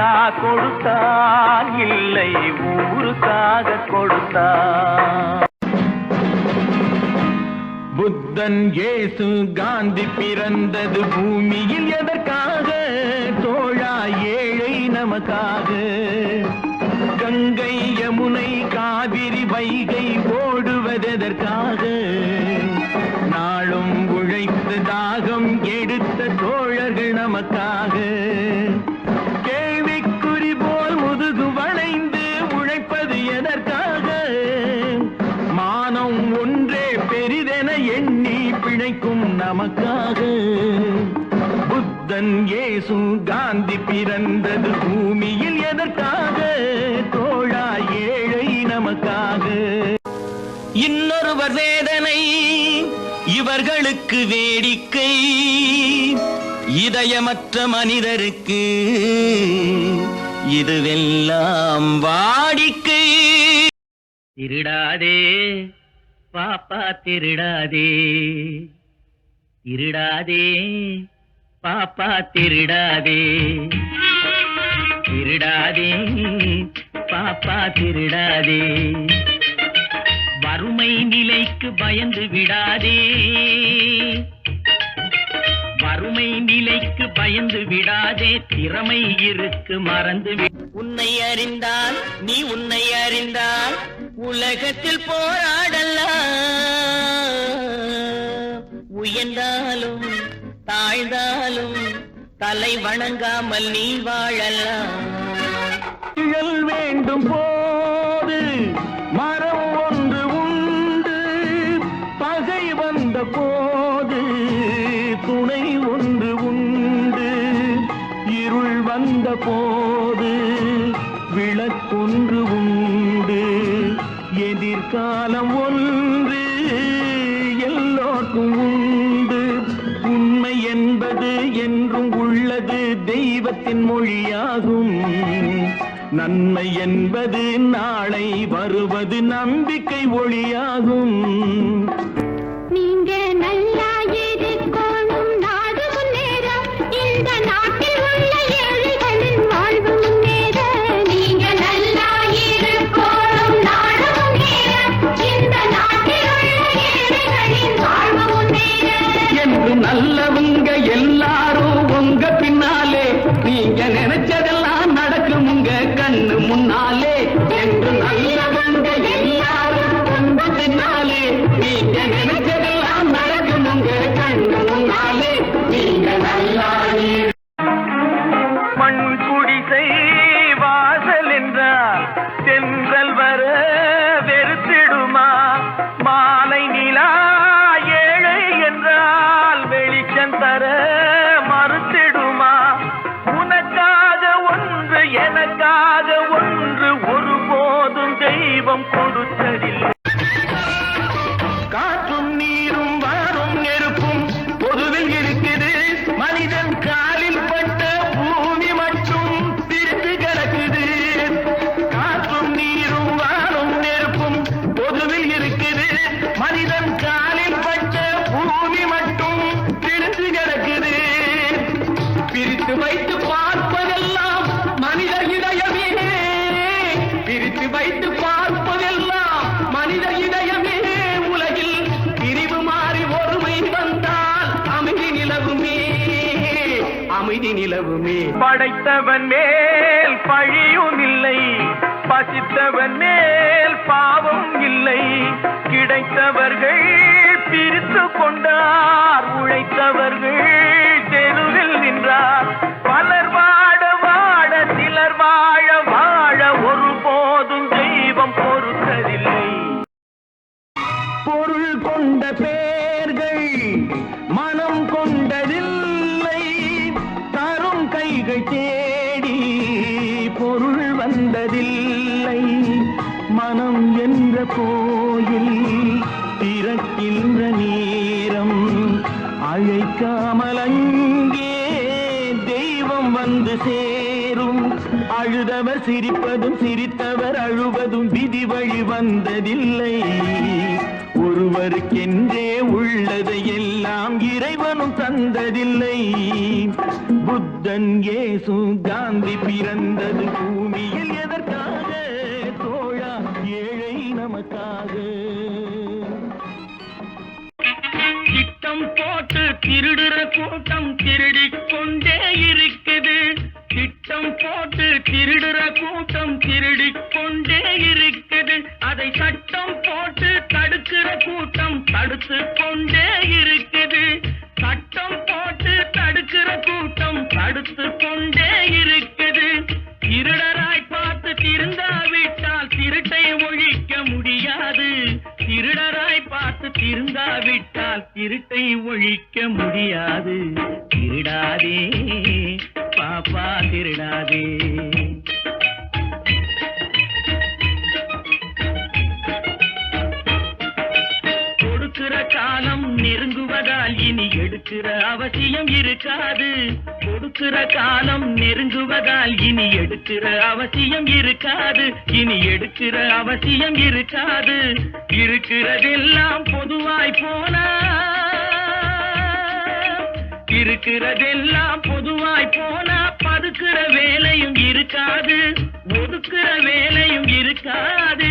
ஒருத்தருக்கா கொடுத்தான் இல்லை ஊருக்காக கொடுத்தான் புத்தன் ஏசு காந்தி பிறந்தது பூமியில் எதற்காக? தோழா ஏழை நமக்காக. கங்கை யமுனை காவிரி வைகை ஓடுவதெதற்காக புத்தன் ஏசு காந்தி பிறந்தது பூமியில் எதற்காக? தோழா ஏழை நமக்காக. இன்னொருவர் வேதனை இவர்களுக்கு வேடிக்கை. இதயமற்ற மனிதருக்கு இதுவெல்லாம் வாடிக்கை. திருடாதே பாப்பா திருடாதே. திருடாதே பாப்பா திருடாதே. திருடாதே பாப்பா திருடாதே. வறுமை நிலைக்கு பயந்து விடாதே. வறுமை நிலைக்கு பயந்து விடாதே. திறமை இருக்கு மறந்து உன்னை அறிந்தால் நீ உன்னை அறிந்தால் உலகத்தில் போராடலாம். உயர்ந்தாலும் தாழ்ந்தாலும் தலை வணங்காமல் நீ வாழலாம். நிழல் வேண்டும் போது மரம் ஒன்று உண்டு. பகை வந்த போது துணை ஒன்று உண்டு. இருள் வந்த போது விளக்கொன்று உண்டு. எதிர்காலம் ஒன்று உள்ளது என்றும் உள்ளது தெய்வத்தின் மொழியாகும். நன்மை என்பது நாளை வருவது நம்பிக்கை ஒளியாகும். நீங்க நினைச்சதெல்லாம் நடக்கும் உங்க கண்ணு முன்னாலே நீங்க நல்லா பிரித்து வைத்து பார்ப்பதெல்லாம் மனித இதயமே. பிரித்து வைத்து பார்ப்பதெல்லாம் மனித இதயமே. உலகில் பிரிவு மாறி ஒருமை வந்தால் அமைதி நிலவுமே. அமைதி நிலவுமே. படைத்தவன் மேல் பழியும் இல்லை. பசித்தவன் மேல் பாவம் இல்லை. கிடைத்தவர்கள் பிரித்து கொண்டார் உழைத்தவர்கள் என்றார் பலர் வாட வாட சிலர் வாழ வாழ ஒருபோதும் தெய்வம் பொறுத்ததில்லை. பொருள் கொண்ட பேர்கள் மனம் கொண்டதில்லை. தரும் கைகள் தேடி பொருள் வந்ததில்லை. மனம் என்ற கோயில் திறக்கின்ற நீரம் அழைக்காமல் அங்கே வந்து சேரும். அழுதவர் சிரிப்பதும் சிரித்தவர் அழுவதும் விதி வழி வந்ததில்லை. ஒருவருக்கென்றே உள்ளதை எல்லாம் இறைவனும் தந்ததில்லை. புத்தன் ஏசு காந்தி பிறந்தது பூமியில் எதற்காக? தோழா ஏழை நமக்காக. திட்டம் போட்டு திருடுற கூட்டம் திருடிக் கொண்டே இருக்க. திட்டம் போட்டு திருடுற கூட்டம் திருடிக் கொண்டே இருக்குது. அதை சட்டம் போட்டு தடுக்கிற கூட்டம் தடுத்து கொண்டே இருக்குது. சட்டம் போட்டு தடுக்கிற கூட்டம் தடுத்து கொண்டே இருக்குது. திருடராய் பார்த்து திருந்தாவிட்டால் திருட்டை ஒழிக்க முடியாது. திருடராய் பார்த்து திருந்தாவிட்டால் திருட்டை ஒழிக்க முடியாது. திருடாதே. பாப்பா திருடாதே கொடுக்கிற காலம் நெருங்குவதால் இனி எடுக்கிற அவசியம் இருக்காது. கொடுக்கிற காலம் நெருங்குவதால் இனி எடுக்கிற அவசியம் இருக்காது. இனி எடுக்கிற அவசியம் இருக்காது. இருக்கிறதெல்லாம் பொதுவா இருக்கிறதெல்லாம் பொதுவாய் போனா பதுக்கிற வேலையும் இருக்காது. ஒதுக்கிற வேலையும் இருக்காது.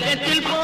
உலகத்தில் போராடலாம்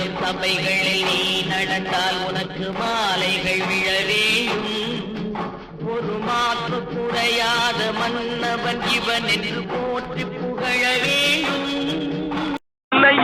மாபெரும் சபைகளில் நீ நடந்தால் உனக்கு மாலைகள் விழவேயும். ஒரு மாற்று குறையாத மன்னவன் இவன் என்று போற்றி புகழ வேண்டும். இல்லை